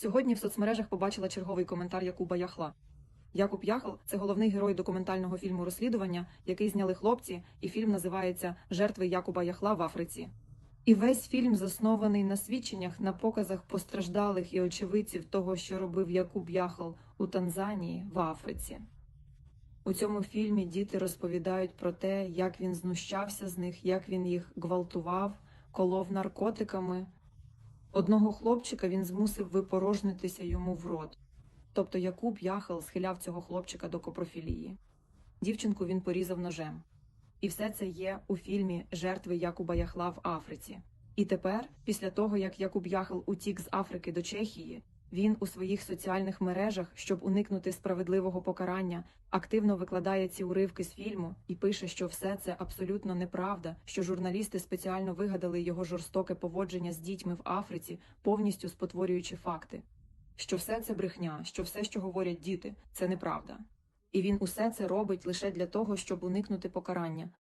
Сьогодні в соцмережах побачила черговий коментар Якуба Яхла. Якуб Яхл це головний герой документального фільму розслідування, який зняли хлопці, і фільм називається Жертви Якуба Яхла в Африці. І весь фільм заснований на свідченнях, на показах постраждалих і очевидців того, що робив Якуб Яхл у Танзанії в Африці. У цьому фільмі діти розповідають про те, як він знущався з них, як він їх гвалтував, колов наркотиками. Одного хлопчика він змусив випорожнитися йому в рот. Тобто Якуб Яхал схиляв цього хлопчика до копрофілії. Дівчинку він порізав ножем. І все це є у фільмі Жертви Якуба Яхла в Африці. І тепер, після того як Якуб Яхел утік з Африки до Чехії, він у своїх соціальних мережах, щоб уникнути справедливого покарання, активно викладає ці уривки з фільму і пише, що все це абсолютно неправда, що журналісти спеціально вигадали його жорстоке поводження з дітьми в Африці, повністю спотворюючи факти. Що все це брехня, що все, що говорять діти, це неправда. І він усе це робить лише для того, щоб уникнути покарання,